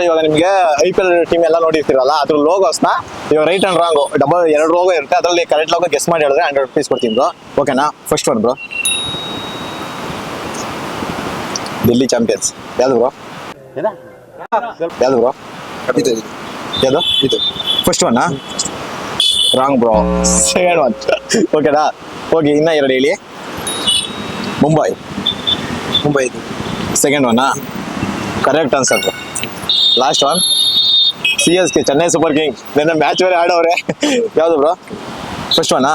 ಇವಾಗ ನಿಮ್ಗೆ I P L team ಎಲ್ಲ ನೋಡಿರ್ತೀರಲ್ಲ ಅದ್ರ ಲೋಗೋಸ್ನ ಇವಾಗ ರೈಟ್ ಅಂಡ್ ರಾಂಗ್ ಡಬಲ್ ಎರಡು ಲೋಗೋ ಇರುತ್ತೆ ಅದರಲ್ಲಿ ಕರೆಕ್ಟ್ ಲೋಗೋ ಗೆಸ್ ಮಾಡಿ ಹೇಳಿದ್ರೆ ಹಂಡ್ರೆಡ್ ರುಪೀಸ್ ಕೊಡ್ತೀನಿ ಬ್ರೋ ಓಕೆನಾ first one bro Delhi champions ಯಾವ್ದು ಬ್ರೋ ಯಾವ್ದು ಬ್ರೋ ಇದು ಯಾವ್ದು? ಇದು. ಫಸ್ಟ್ ಒನ್ನಾ ರಾಂಗ್ ಬ್ರೋ ಸೆಕೆಂಡ್ ಒನ್ ಓಕೆನಾ ಹೋಗಿ ಇನ್ನ ಎರಡು ಹೇಳಿ. ಮುಂಬೈ ಮುಂಬೈ ಇದು. Second ಒನ್ನಾ correct answer bro last one C S K Chennai super king ನಿನ್ನೆ ಮ್ಯಾಚ್ ಬೇರೆ ಆಡೋರೆ ಯಾವುದು bro first ಒನ್ನಾ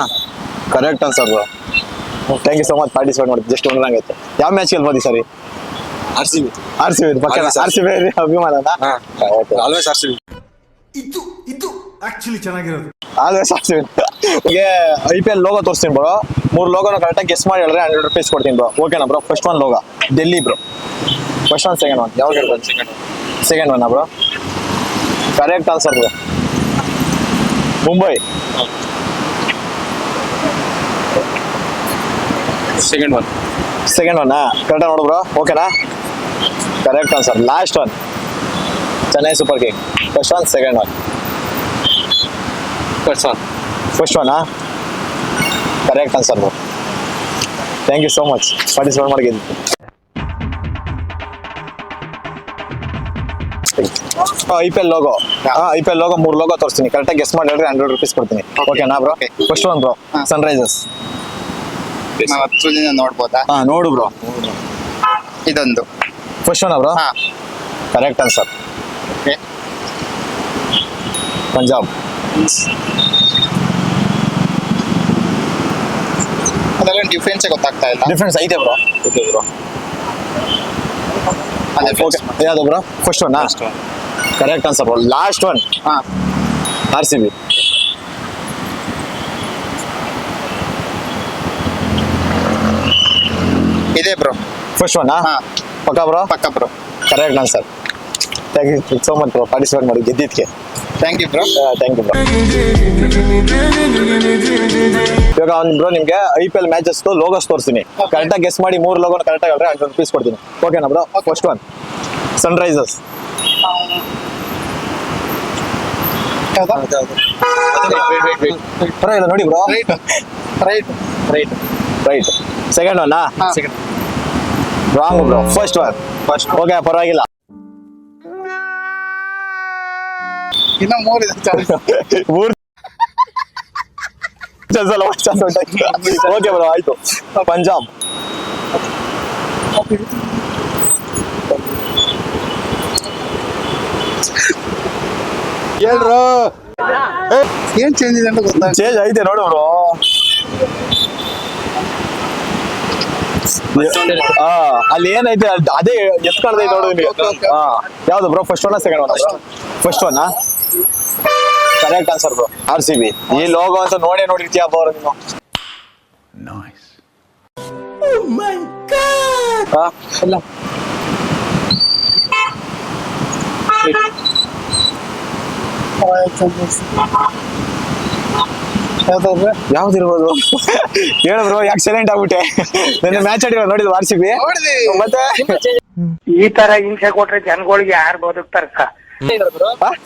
correct answer bro thank you so much participate ಮಾಡಿ. ಜಸ್ಟ್ ಒಂದಂಗೈತೆ ಯಾವ ಮ್ಯಾಚ್ ಗೆಲ್ಬೋದು ಸರಿ? R C B R C B ಪಕ್ಕ ಆರ್ ಸಿ ಬಿ ಅಭಿಮಾನನಾ? ಆಲ್ವೇಸ್ ಆರ್ ಸಿ ಬಿ ಇದು ಇದು ಆಕ್ಚುಲಿ ಚೆನ್ನಾಗಿರೋದು. ಆಲ್ವೇಸ್ ಆರ್ ಸಿ ಬಿ ಈಗ ಐ ಪಿ ಎಲ್ ಲೋಗೋ ತೋರಿಸ್ತೀನಿ ಬ್ರೋ ಮೂರು ಲೋಗೋನ ಕರೆಕ್ಟಾಗಿ ಗೆಸ್ ಮಾಡಿ ಹೇಳಿದ್ರೆ ಹಂಡ್ರೆಡ್ ರುಪೀಸ್ ಕೊಡ್ತೀನಿ ಬ್ರೋ ಓಕೆನಾ bro first one ಲೋಗ Delhi bro first one second one ಯಾವಾಗ ಹೇಳ್ಬೋದು? Second second one bro correct answer bro Mumbai second one second one ಕರೆಕ್ಟಾಗಿ ನೋಡು ಬ್ರೋ ಓಕೆನಾ correct answer last one Chennai super king first one second one first one first one correct answer bro thank you so much participate ಮಾಡಿದ್ದು I P L logo I P L logo ಮೂರು logo ತೋರಿಸ್ತೀನಿ. ಕರೆಕ್ಟಾಗಿ guess ಮಾಡಿ ಹೇಳಿದ್ರೆ hundred rupees ಕೊಡ್ತೀನಿ. ಓಕೆನಾ bro. First one bro Sunrisers ಹತ್ತು ದಿನ ನೋಡ್ಬೋದಾ? ಹಾ ನೋಡು ಬ್ರೋ ಇದೊಂದು. First one bro correct answer okay Punjab ಅದೆಲ್ಲ ಡಿಫ್ರೆನ್ಸ್ ಗೊತ್ತಾಗ್ತಾ ಇಲ್ಲ. ಡಿಫ್ರೆನ್ಸ್ ಐತೆ ಬ್ರೋ ಬ್ರೋ ಅದೇ ಓಕೆ ಯಾವುದು bro first one First one. Correct answer bro last one ಹಾ ಆರ್ ಸಿ ಬಿ ಇದೆ ಬ್ರೋ ಫಸ್ಟ್ ಒನ್ ಹಾ ಪಕ್ಕ ಬ್ರೋ ಪಕ್ಕ bro correct answer thank you so much bro participate ಮಾಡಿ ಗೆದ್ದಿದ್ದಕ್ಕೆ thank you bro thank you bro ಇವಾಗ ಅವ್ನು bro ನಿಮಗೆ I P L matches logos ತೋರಿಸ್ತೀನಿ. ಕರೆಕ್ಟಾಗಿ ಗೆಸ್ ಮಾಡಿ ಮೂರು ಲೋಗೋನ ಕರೆಕ್ಟಾಗಿ ಹೇಳ್ರೆ ಹಂಡ್ರೆಡ್ ರುಪೀಸ್ ಕೊಡ್ತೀನಿ. ಓಕೆನಾ ಬ್ರೋ ಫಸ್ಟ್ ಒನ್ ಸನ್ರೈಸಸ್ ಪರವಾಗಿಲ್ಲ ನೋಡಿ bro right right right right second one second wrong bro first one first okay ಪರವಾಗಿಲ್ಲ. ಇನ್ನ ಮೂರು ಇದೆ ಚಾನ್ಸ್ ಮೂರು ಓಕೆ ಬ್ರೋ ಆಯ್ತು ಪಂಜಾಬ್ ಹೇಳ್ರು ಏನ್ ಚೇಂಜ್ ಇದೆ ಅಂತ ಗೊತ್ತಾಗ ಚೇಂಜ್ ಐತೆ ನೋಡು ಬ್ರೋ ಹಾ ಅಲ್ಲಿ ಏನೈತೆ ಅದ್- ಅದೇ ಎತ್ಕೊಳ್ದೈತೆ ನೋಡು ನಿಮಗೆ Okay, okay. ಹಾ ಯಾವ್ದು bro first one second one first one correct answer bro R C B ಈ ಲೋಗೋ ಅಂತ ನೋಡೇ ನೋಡಿರ್ತೀಯ ಬ್ರೋ ನೀನು. ಹಾ? ಇಲ್ಲ. ಯಾವ್ದಾದ್ರು ಯಾವ್ದಿರ್ಬೋದು? ಹೇಳು ಬ್ರೋ ಯಾಕೆ ಸೈಲೆಂಟ್ ಆಗ್ಬಿಟ್ಟೆ. ನಿನ್ನೆ ಮ್ಯಾಚ್ ಆಡಿರೋ ನೋಡಿದ್ ಆರ್ ಸಿ ಬಿ ನೋಡಿದ್ವಿ. ಮತ್ತೆ? ಈ ತರ ಹಿಂಸೆ ಕೊಟ್ರೆ ಜನಗಳಿಗೆ ಯಾರು ಬದುಕ್ತಾರ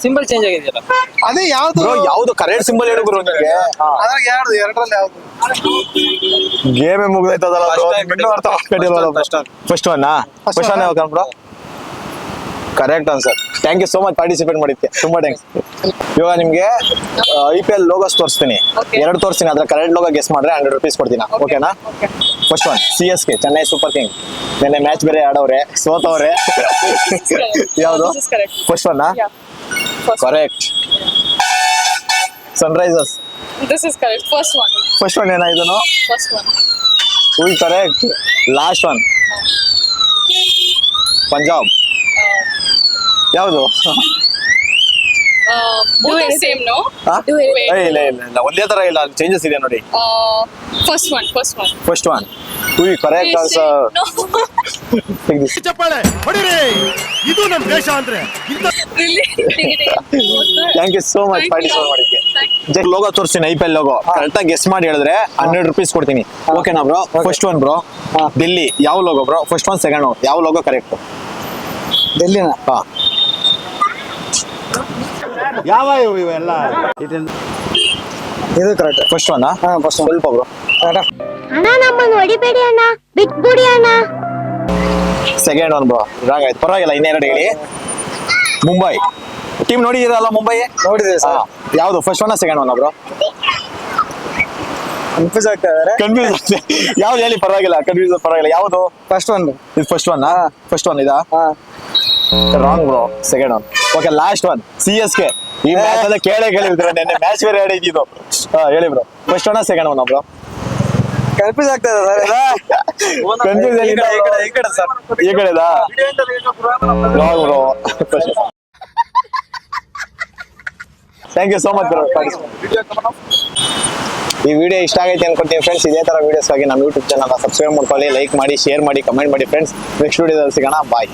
ಸಿಂಬಲ್ ಚೇಂಜ್ ಆಗಿದೆಯಲ್ಲ. ಅದೇ ಯಾವ್ದು? ಬ್ರೋ ಯಾವ್ದು ಕರೆಕ್ಟ್ ಸಿಂಬಲ್ ಹೇಳು ಬ್ರೋ ನಿಮಗೆ. ಅದ್ರಾಗ ಯಾವ್ದು ಎರಡರಲ್ಲಿ ಯಾವ್ದು? ಗೇಮೇ ಮುಗ್ದೈತದಲ್ಲ ಬ್ರೋ. ಇನ್ನೂ ಅರ್ಥ ಫಸ್ಟ್ ಒನ್ ಫಸ್ಟ್ ಒನ್ ಯಾವ bro? Correct answer thank you so much participate ಮಾಡಿದ್ದೆ ತುಂಬಾ ಥ್ಯಾಂಕ್ಸ್ ಇವಾಗ ನಿಮ್ಗೆ ಐ ಪಿ ಎಲ್ ಲೋಗೋಸ್ ತೋರಿಸ್ತೀನಿ. ಎರಡು ತೋರಿಸ್ತೀನಿ ಅದ್ರ ಕರೆಕ್ಟ್ ಲೋಗೋ ಗೆಸ್ ಮಾಡಿದ್ರೆ ಹಂಡ್ರೆಡ್ ರುಪೀಸ್ ಕೊಡ್ತೀನಿ. ಓಕೆನಾ first one C S K Chennai super king ನಿನ್ನೆ ಮ್ಯಾಚ್ ಬೇರೆ ಆಡೋರೆ ಸೋತವ್ರೆ ಯಾವುದು. First one correct Sunrisers this is correct. First one. Full correct last one Punjab ಯಾವುದು? ಹಾ? Do it. ಏ, ಇಲ್ಲ ಇಲ್ಲ ಇಲ್ಲ ಒಂದೇ ತರ ಇಲ್ಲ ಚೇಂಜಸ್ ಇದೆ ನೋಡಿ. First one first one. First one full correct answer. ಚಪ್ಪಾಳೆ ಹೊಡಿರಿ. ಇದು ನಮ್ ದೇಶ ಅಂದ್ರೆ. Thank you so much participate. ಮಾಡಿದ್ದೆ ಜಸ್ಟ್ ಲೋಗೋ ತೋರಿಸ್ತೀನಿ ಐ ಪಿ ಎಲ್ ಲೋಗೋ ಕರೆಕ್ಟಾಗಿ ಗೆಸ್ ಮಾಡಿ ಹೇಳಿದ್ರೆ ಹಂಡ್ರೆಡ್ ರುಪೀಸ್ ಕೊಡ್ತೀನಿ. ಓಕೆನಾ bro first one bro Delhi ಯಾವ logo bro first one second ಯಾವ ಲೋಗೋ ಕರೆಕ್ಟ್ ಡೆಲ್ಲಿನ ಹಾ. ಯಾವ ಇವೆಲ್ಲ? ಇದು ಕರೆಕ್ಟ್ ಫಸ್ಟ್ ಒನ್ ಹಾ ಫಸ್ಟ್ ಸ್ವಲ್ಪ ಬ್ರೋ ಅಣ್ಣ ನಮ್ಮನ್ನು ಹೊಡಿಬೇಡಿ ಅಣ್ಣ. ಬಿಟ್ಬಿಡಿ ಅಣ್ಣ. ಸೆಕೆಂಡ್ ಒನ್ ಬ್ರೋ ರಾಂಗ್ ಆಯ್ತು. ಪರವಾಗಿಲ್ಲ ಇನ್ನೆರಡು ಹೇಳಿ. ಮುಂಬೈ. ಟೀಮ್ ನೋಡಿದಿರಲ್ಲ ಮುಂಬೈ? ನೋಡಿದೆ ಹಾ. ಸರ್ ಯಾವುದು first one second one bro confuse ಆಗ್ತಾ ಇದಾರೆ. ಕನ್ಫ್ಯೂಸ್ ಯಾವ್ದು ಹೇಳಿ? ಪರವಾಗಿಲ್ಲ ಕನ್ಫ್ಯೂಸ್ ಪರವಾಗಿಲ್ಲ. ಯಾವುದು? ಫಸ್ಟ್ ಒನ್ ಇದು ಫಸ್ಟ್ ಒನ್ ಫಸ್ಟ್ ಒನ್ ಇದಾ? ಹಾ. Wrong bro second one okay last one C S K ಈ ಮ್ಯಾಚ್ ಅಲ್ಲಿ ಕೇಳೇ ಕೇಳಿದ್ರೆ ನೆನ್ನೆ ಮ್ಯಾಚ್ ಬೇರೆ ಆಡಿದ್ದು ಹಾ ಹೇಳಿ bro first one second one bro confuse ಆಗ್ತಾ ಇದೆ ಸರ್. ಕನ್ಫ್ಯೂಸ್ ಈ ಕಡೆ, ಈ ಕಡೆ, ಈ ಕಡೆ ಸರ್. ಈ ಕಡೆದಾ wrong bro thank you so much bro ಈ ವಿಡಿಯೋ ಇಷ್ಟ ಆಗೈತೆ ಅನ್ಕೊಳ್ತೀನಿ ಫ್ರೆಂಡ್ಸ್ ಇದೇ ತರ ವಿಡಿಯೋಸ್ ಆಗಿ ನಮ್ಮ ಯೂಟ್ಯೂಬ್ ಚಾನಲ್ ಸಬ್ಸ್ಕ್ರೈಬ್ ಮಾಡ್ಕೊಳ್ಳಿ ಲೈಕ್ ಮಾಡಿ ಶೇರ್ ಮಾಡಿ ಕಮೆಂಟ್ ಮಾಡಿ ಫ್ರೆಂಡ್ಸ್ ನೆಕ್ಸ್ಟ್ ವಿಡಿಯೋದಲ್ಲಿ ಸಿಗೋಣ. ಬಾಯ್